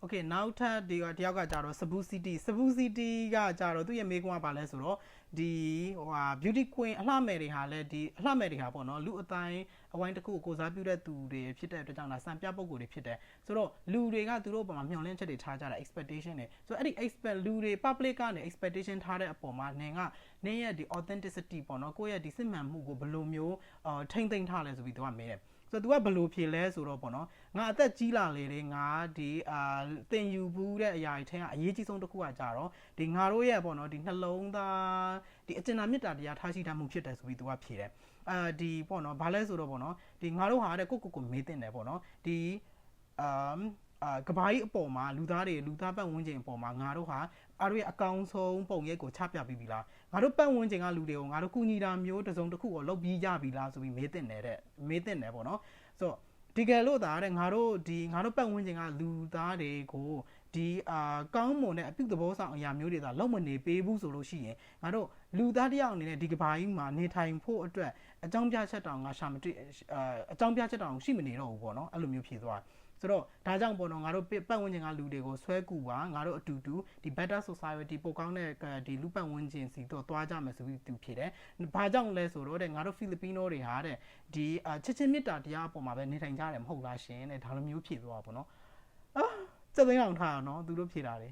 โอเคနောက်ထပ်ဒီကတယောက်ကကြတော့ Cebu City Cebu City ကကြတော့သူ့ရဲ့မေးခွန်းကဘာလဲဆိုတော့ဒီဟိုဟာ beauty queen အလှမယ်တွေဟာလည်းဒီအလှမယ်တွေဟာပေါ့နော်လူအတိုင်းအဝိုင်းတစ်ခုကိုကိုစားပြုတဲ့သူတွေဖြစ်တဲ့အတွက်ကြောင့်လားစံပြပုံကိုယ်တွေဖြစ်တယ်ဆိုတော့လူတွေကသူတို့အပေါ်မှာမျှော်လင့်ချက်တွေထားကြတာ expectation တွေဆိုတော့အဲ့ဒီ expect လူတွေ public ကနေ expectation ထားတဲ့အပေါ်မှာနင်ကနင်ရဲ့ဒီ authenticity ပေါ့နော်ကိုယ့်ရဲ့ဒီစစ်မှန်မှုကိုဘယ်လိုမျိုးအာထိမ့်သိမ့်ထားလဲဆိုပြီးသူကမေးတယ် ဆိုတော့ तू ကဘယ်လိုဖြေလဲဆိုတော့ပေါ့နော်ငါအသက်ကြီးလာလေလေငါဒီအာတင်ယူဘူးတဲ့အရာတွေထဲကအရေးကြီးဆုံးတစ်ခုကကြတော့ဒီငါတို့ရဲ့ပေါ့နော်ဒီနှလုံးသားဒီအကျဉ်းသာမေတ္တာတရားထားရှိတတ်မှုဖြစ်တယ်ဆိုပြီး तू ကဖြေတယ်အာဒီပေါ့နော်ဘာလဲဆိုတော့ပေါ့နော်ဒီငါတို့ဟာတဲ့ကိုကိုကိုမေးတင်တယ်ပေါ့နော်ဒီအမ် အာကဘာကြီးအပေါ်မှာလူသားတွေလူသားပတ်ဝန်းကျင်အပေါ်မှာငါတို့ဟာအားတို့ရဲ့အကောင်ဆုံးပုံရိပ်ကိုချပြပြီးပြီလားငါတို့ပတ်ဝန်းကျင်ကလူတွေကိုငါတို့ကူညီတာမျိုးတစ်စုံတစ်ခုကိုလုပ်ပြီးကြပြီလားဆိုပြီးမေးတင်တယ်တဲ့မေးတင်တယ်ပေါ့နော်ဆိုတော့ဒီကယ်လို့ဒါတဲ့ငါတို့ဒီငါတို့ပတ်ဝန်းကျင်ကလူသားတွေကိုဒီအာကောင်းမွန်တဲ့အပြုသဘောဆောင်အရာမျိုးတွေသာလုံးမနေပေးဘူးဆိုလို့ရှိရင်ငါတို့လူသားတစ်ယောက်အနေနဲ့ဒီကဘာကြီးမှာနေထိုင်ဖို့အတွက်အကြောင်းပြချက်တောင်ငါရှာမတွေ့အာအကြောင်းပြချက်တောင်ရှိမနေတော့ဘူးပေါ့နော်အဲ့လိုမျိုးဖြေသွားတယ် ဆိုတော့ဒါကြောင့်ပေါ့နော်ငါတို့ပတ်ဝန်းကျင်ကလူတွေကိုဆွဲကူပါငါတို့အတူတူဒီ better society ပိုကောင်းတဲ့ဒီလူပတ်ဝန်းကျင်စီတော့သွားကြမယ်ဆိုပြီးသူဖြစ်တယ်။ဘာကြောင့်လဲဆိုတော့တဲ့ငါတို့ဖိလစ်ပီနိုတွေဟာတဲ့ဒီချစ်ချင်းမေတ္တာတရားအပေါ်မှာပဲနေထိုင်ကြတယ်မဟုတ်လားရှင်တဲ့ဒါလိုမျိုးဖြေသွားပါပေါ့နော်။အာစက်သိန်းအောင်ထားအောင်နော်သူတို့ဖြေတာလေ